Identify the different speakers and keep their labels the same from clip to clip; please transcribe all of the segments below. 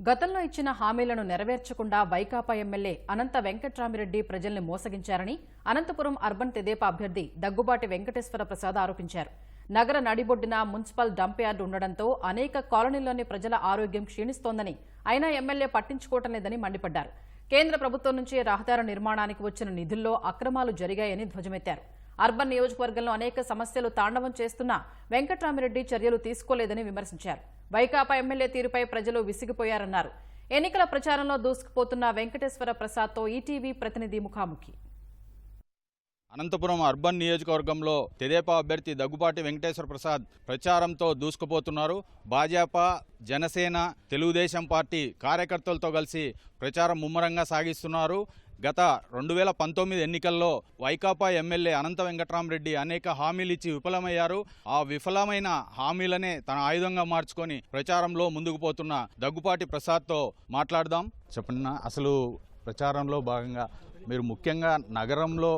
Speaker 1: గతంలో ఇచ్చిన హామీలను నెరవేర్చకుండా వైకాపా ఎమ్మెల్యే అనంత వెంకట్రామిరెడ్డి ప్రజల్ని మోసగించారని అనంతపురం అర్బన్ తెదేపా అభ్యర్థి దగ్గుబాటి వెంకటేశ్వర ప్రసాద్ ఆరోపించారు. నగర నడిబొడ్డిన మున్సిపల్ డంప్ యార్డు ఉండడంతో అనేక కాలనీల్లోని ప్రజల ఆరోగ్యం క్షీణిస్తోందని అయినా ఎమ్మెల్యే పట్టించుకోవటం లేదని మండిపడ్డారు. కేంద్ర ప్రభుత్వం నుంచి రహదారి నిర్మాణానికి వచ్చిన నిధుల్లో అక్రమాలు జరిగాయని ధ్వజమెత్తారు. అర్బన్ నియోజకవర్గంలో అనేక సమస్యలు తాండవం చేస్తున్న వెంకట్రామిరెడ్డి చర్యలు తీసుకోలేదని విమర్శించారు. వైకాపా ఎమ్మెల్యే తీరుపై ప్రజలు విసిగిపోయారన్నారు. ఎన్నికల ప్రచారంలో దూసుకుపోతున్న వెంకటేశ్వర ప్రసాద్తో ఈటీవీ ప్రతినిధి ముఖాముఖి.
Speaker 2: అనంతపురం అర్బన్ నియోజకవర్గంలో తెదేపా అభ్యర్థి దగ్గుపాటి వెంకటేశ్వర ప్రసాద్ ప్రచారంతో దూసుకుపోతున్నారు. భాజపా జనసేన తెలుగుదేశం పార్టీ కార్యకర్తలతో కలిసి ప్రచారం ముమ్మరంగా సాగిస్తున్నారు. గత రెండు వేల పంతొమ్మిది ఎన్నికల్లో వైకాపా ఎమ్మెల్యే అనంత వెంకట్రామరెడ్డి అనేక హామీలు ఇచ్చి విఫలమయ్యారు. ఆ విఫలమైన హామీలనే తన ఆయుధంగా మార్చుకొని ప్రచారంలో ముందుకు పోతున్న దగ్గుపాటి ప్రసాద్తో మాట్లాడదాం. చెప్పండి అసలు ప్రచారంలో భాగంగా మీరు ముఖ్యంగా నగరంలో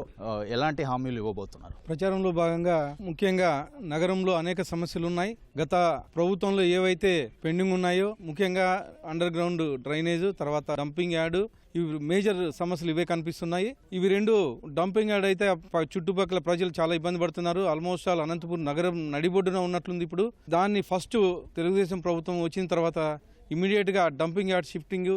Speaker 2: ఎలాంటి హామీలు ఇవ్వబోతున్నారు?
Speaker 3: ప్రచారంలో భాగంగా ముఖ్యంగా నగరంలో అనేక సమస్యలు ఉన్నాయి గత ప్రభుత్వంలో ఏవైతే పెండింగ్ ఉన్నాయో ముఖ్యంగా అండర్ గ్రౌండ్ డ్రైనేజ్ తర్వాత డంపింగ్ యార్డ్ ఇవి మేజర్ సమస్యలు ఇవే కనిపిస్తున్నాయి. ఇవి రెండు డంపింగ్ యార్డ్ అయితే చుట్టుపక్కల ప్రజలు చాలా ఇబ్బంది పడుతున్నారు. ఆల్మోస్ట్ ఆల్ అనంతపురం నగరం నడిబొడ్డున ఉన్నట్లుంది ఇప్పుడు. దాన్ని ఫస్ట్ తెలుగుదేశం ప్రభుత్వం వచ్చిన తర్వాత ఇమీడియట్గా డంపింగ్ యార్డ్ షిఫ్టింగ్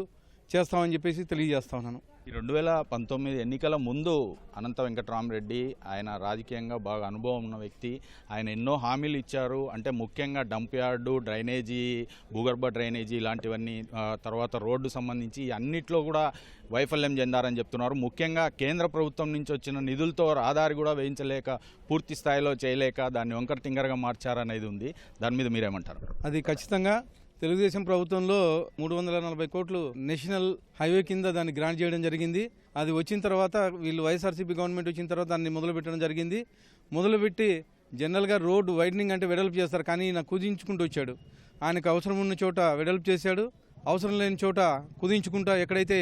Speaker 3: చేస్తామని చెప్పేసి తెలియజేస్తా ఉన్నాను.
Speaker 2: రెండు వేల పంతొమ్మిది ఎన్నికల ముందు అనంత వెంకటరామరెడ్డి ఆయన రాజకీయంగా బాగా అనుభవం ఉన్న వ్యక్తి. ఆయన ఎన్నో హామీలు ఇచ్చారు. అంటే ముఖ్యంగా డంప్ యార్డు డ్రైనేజీ భూగర్భ డ్రైనేజీ ఇలాంటివన్నీ తర్వాత రోడ్డు సంబంధించి అన్నిట్లో కూడా వైఫల్యం చెందారని చెప్తున్నారు. ముఖ్యంగా కేంద్ర ప్రభుత్వం నుంచి వచ్చిన నిధులతో రహదారి కూడా వేయించలేక పూర్తి స్థాయిలో చేయలేక దాన్ని వంకర టింగరగా మార్చారనేది ఉంది. దాని మీద మీరేమంటారు?
Speaker 3: అది ఖచ్చితంగా తెలుగుదేశం ప్రభుత్వంలో మూడు వందల నలభై కోట్లు నేషనల్ హైవే కింద దాన్ని గ్రాంట్ చేయడం జరిగింది. అది వచ్చిన తర్వాత వీళ్ళు వైఎస్ఆర్సీపీ గవర్నమెంట్ వచ్చిన తర్వాత దాన్ని మొదలు పెట్టడం జరిగింది. మొదలుపెట్టి జనరల్గా రోడ్డు వైడనింగ్ అంటే వెడల్పు చేస్తారు. కానీ ఈయన కుదించుకుంటూ వచ్చాడు. ఆయనకు అవసరం ఉన్న చోట వెడల్పు చేశాడు. అవసరం లేని చోట కుదించుకుంటా ఎక్కడైతే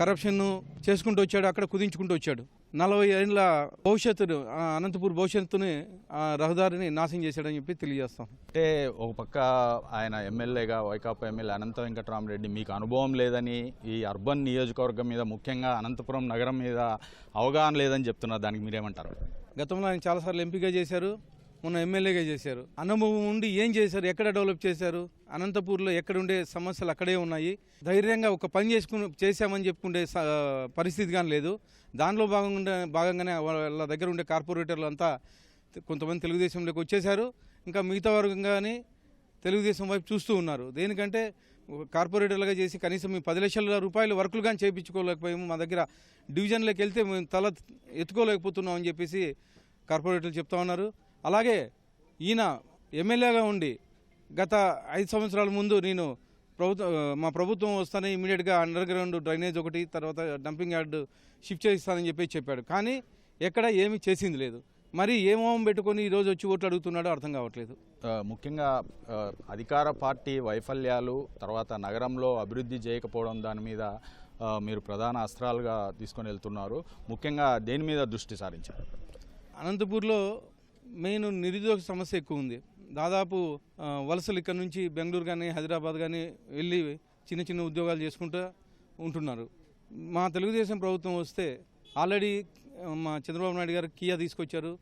Speaker 3: కరప్షన్ చేసుకుంటూ వచ్చాడో అక్కడ కుదించుకుంటూ వచ్చాడు. నలభై ఏళ్ళ భవిష్యత్తును అనంతపూర్ భవిష్యత్తుని రహదారిని నాశనం చేశాడని చెప్పి తెలియజేస్తాం.
Speaker 2: అంటే ఒక పక్క ఆయన ఎమ్మెల్యేగా వైకాపా ఎమ్మెల్యే అనంత వెంకటరామరెడ్డి మీకు అనుభవం లేదని ఈ అర్బన్ నియోజకవర్గం మీద ముఖ్యంగా అనంతపురం నగరం మీద అవగాహన లేదని చెప్తున్నారు. దానికి మీరేమంటారు?
Speaker 3: గతంలో ఆయన చాలాసార్లు ఎంపీగా చేశారు. మొన్న ఎమ్మెల్యేగా చేశారు. అనుభవం ఉండి ఏం చేశారు? ఎక్కడ డెవలప్ చేశారు? అనంతపూర్లో ఎక్కడ ఉండే సమస్యలు అక్కడే ఉన్నాయి. ధైర్యంగా ఒక పని చేసుకుని చేశామని చెప్పుకుంటే పరిస్థితి కానీ లేదు. దానిలో భాగంగా భాగంగానే వాళ్ళ దగ్గర ఉండే కార్పొరేటర్లు అంతా కొంతమంది తెలుగుదేశంలోకి వచ్చేశారు. ఇంకా మిగతా వర్గంగానే కానీ తెలుగుదేశం వైపు చూస్తూ ఉన్నారు. దేనికంటే కార్పొరేటర్లుగా చేసి కనీసం మేము పది లక్షల రూపాయలు వర్కులు కానీ చేయించుకోలేకపోయాము. మా దగ్గర డివిజన్లోకి వెళ్తే మేము తల ఎత్తుకోలేకపోతున్నాం అని చెప్పేసి కార్పొరేటర్లు చెప్తా ఉన్నారు. అలాగే ఈయన ఎమ్మెల్యేగా ఉండి గత ఐదు సంవత్సరాల ముందు నేను ప్రభుత్వం మా ప్రభుత్వం వస్తానే ఇమీడియట్గా అండర్ గ్రౌండ్ డ్రైనేజ్ ఒకటి తర్వాత డంపింగ్ యార్డ్ షిఫ్ట్ చేస్తానని చెప్పి చెప్పాడు. కానీ ఎక్కడ ఏమీ చేసింది లేదు. మరి ఏ మొహం పెట్టుకొని ఈరోజు వచ్చి ఓట్లు అడుగుతున్నాడో అర్థం కావట్లేదు.
Speaker 2: ముఖ్యంగా అధికార పార్టీ వైఫల్యాలు తర్వాత నగరంలో అభివృద్ధి చేయకపోవడం దాని మీద మీరు ప్రధాన అస్త్రాలుగా తీసుకొని వెళ్తున్నారు. ముఖ్యంగా దేని మీద దృష్టి సారించారు?
Speaker 3: అనంతపూర్లో మెయిన్ నిరుద్యోగ సమస్య ఎక్కువ ఉంది. దాదాపు వలసలు ఇక్కడ నుంచి బెంగళూరు కానీ హైదరాబాద్ కానీ వెళ్ళి చిన్న చిన్న ఉద్యోగాలు చేసుకుంటూ ఉంటున్నారు. మా తెలుగుదేశం ప్రభుత్వం వస్తే ఆల్రెడీ మా చంద్రబాబు నాయుడు గారు కియా తీసుకొచ్చారు.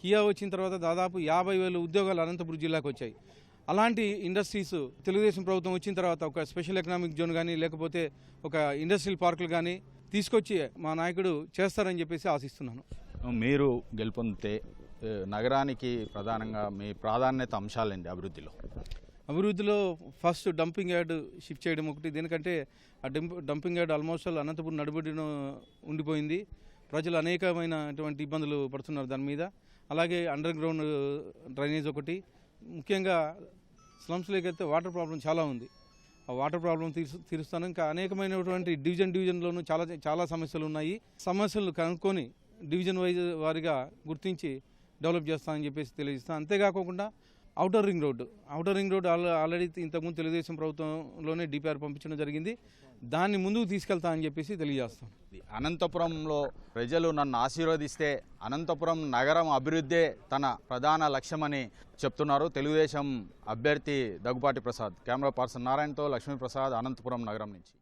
Speaker 3: కియా వచ్చిన తర్వాత దాదాపు యాభై వేల ఉద్యోగాలు అనంతపురం జిల్లాకు వచ్చాయి. అలాంటి ఇండస్ట్రీస్ తెలుగుదేశం ప్రభుత్వం వచ్చిన తర్వాత ఒక స్పెషల్ ఎకనామిక్ జోన్ కానీ లేకపోతే ఒక ఇండస్ట్రియల్ పార్కులు కానీ తీసుకొచ్చి మా నాయకుడు చేస్తారని చెప్పేసి ఆశిస్తున్నాను.
Speaker 2: మీరు గెలుపొందితే నగరానికి ప్రధానంగా మీ ప్రాధాన్యత అంశాలండి అభివృద్ధిలో?
Speaker 3: అభివృద్ధిలో ఫస్ట్ డంపింగ్ యార్డ్ షిఫ్ట్ చేయడం ఒకటి. దీనికంటే ఆ డంపింగ్ యార్డ్ ఆల్మోస్ట్ అనంతపురం నడిబడిన ఉండిపోయింది. ప్రజలు అనేకమైనటువంటి ఇబ్బందులు పడుతున్నారు దాని మీద. అలాగే అండర్ గ్రౌండ్ డ్రైనేజ్ ఒకటి. ముఖ్యంగా స్లమ్స్లోకి అయితే వాటర్ ప్రాబ్లం చాలా ఉంది. ఆ వాటర్ ప్రాబ్లం తీరు తీరుస్తాను. ఇంకా అనేకమైనటువంటి డివిజన్ డివిజన్లోనూ చాలా చాలా సమస్యలు ఉన్నాయి. సమస్యలు కనుక్కొని డివిజన్ వైజ్ వారిగా గుర్తించి డెవలప్ చేస్తానని చెప్పేసి తెలియజేస్తాను అంతేకాకుండా outer ring road. Outer ring road already ఇంతకుముందు తెలుగుదేశం ప్రభుత్వంలోనే డిపిఆర్ పంపించడం జరిగింది. దాన్ని ముందుకు తీసుకెళ్తా అని చెప్పేసి తెలియజేస్తాం.
Speaker 2: అనంతపురంలో ప్రజలు నన్ను ఆశీర్వదిస్తే అనంతపురం నగరం అభివృద్ధే తన ప్రధాన లక్ష్యమని చెప్తున్నారు తెలుగుదేశం అభ్యర్థి దగ్గుపాటి ప్రసాద్. కెమెరా పర్సన్ నారాయణతో లక్ష్మీప్రసాద్ అనంతపురం నగరం నుంచి.